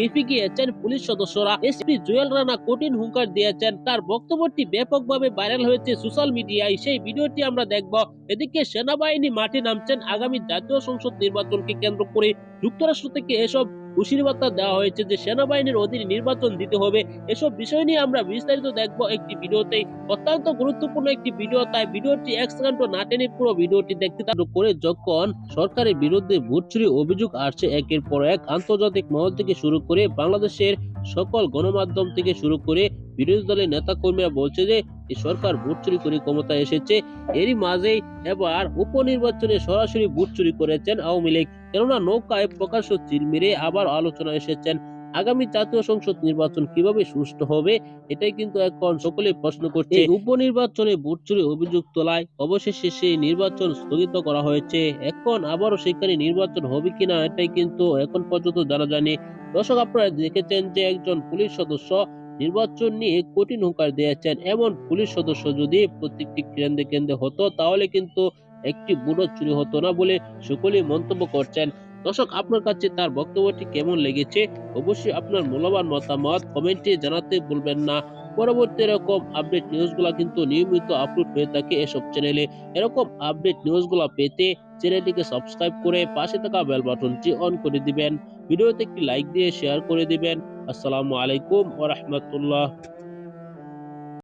খেপে গিয়েছেন পুলিশ সদস্যরা। এসপি জুয়েল রানা কঠিন হুঙ্কার দিয়েছেন। তার বক্তব্যটি ব্যাপকভাবে ভাইরাল হয়েছে সোশ্যাল মিডিয়ায়। সেই ভিডিওটি আমরা দেখব। এদিকে সেনাবাহিনী মাঠে নামছেন আগামী জাতীয় সংসদ নির্বাচনকে কেন্দ্র করে। যুক্তরাষ্ট্র থেকে এসব হুশির বার্তা দেওয়া হয়েছে যে সেনাবাহিনীর অধীনে নির্বাচন দিতে হবে। এসব বিষয় নিয়ে আমরা বিস্তারিত দেখব একটি ভিডিওতে। অত্যন্ত গুরুত্বপূর্ণ একটি ভিডিও, তাই ভিডিওটি এক সেকেন্ড না টেনে পুরো ভিডিওটি দেখতে তার করে যখন সরকারের বিরুদ্ধে ভোট অভিযোগ আসছে, একের পর এক আন্তর্জাতিক মহল থেকে শুরু করে বাংলাদেশের সকল গণমাধ্যম থেকে শুরু করে বিরোধী দলের নেতা কর্মীরা বলছে যে এই সরকার ভোট চুরি করে ক্ষমতায় এসেছে। এরই মাঝেই এবার উপনির্বাচনে সরাসরি ভোট চুরি করেছেন আওয়ামী লীগ। কেননা নৌকায় প্রকাশ্য চির মেরে আবার আলোচনা এসেছেন। আগামী জাতীয় সংসদ নির্বাচন কীভাবে সুষ্ঠু হবে এটাই কিন্তু এখন সকলে প্রশ্ন করছে। উপনির্বাচনে ভোট চুরি অভিযোগ তোলায় অবশেষে সেই নির্বাচন স্থগিত করা হয়েছে। এখন আবারও সেখানে নির্বাচন হবে কিনা এটাই কিন্তু এখন পর্যন্ত জানা যায়নি। দর্শক আপনারা দেখেছেন যে একজন পুলিশ সদস্য নির্বাচন নিয়ে কঠিন হুঙ্কার দিয়েছেন। এমন পুলিশ সদস্য যদি প্রত্যেকটি কেন্দ্রে কেন্দ্রে হতো তাহলে কিন্তু একটি বুড়ো চুরি হতো না বলে সকলেই মন্তব্য করছেন। দর্শক, আপনার কাছে তার বক্তব্যটি কেমন লেগেছে? অবশ্যই আপনার মূল্যবান মতামত কমেন্টে জানাতে ভুলবেন না। পরবর্তী এরকম আপডেট নিউজগুলো কিন্তু নিয়মিত আপলোড হয়ে থাকে এসব চ্যানেলে এরকম আপডেট নিউজগুলো পেতে চ্যানেলটিকে সাবস্ক্রাইব করে পাশে থাকা বেল বাটনটি অন করে দিবেন। ভিডিওতে একটি লাইক দিয়ে শেয়ার করে দিবেন। আসসালামু আলাইকুম ওয়া রাহমাতুল্লাহ।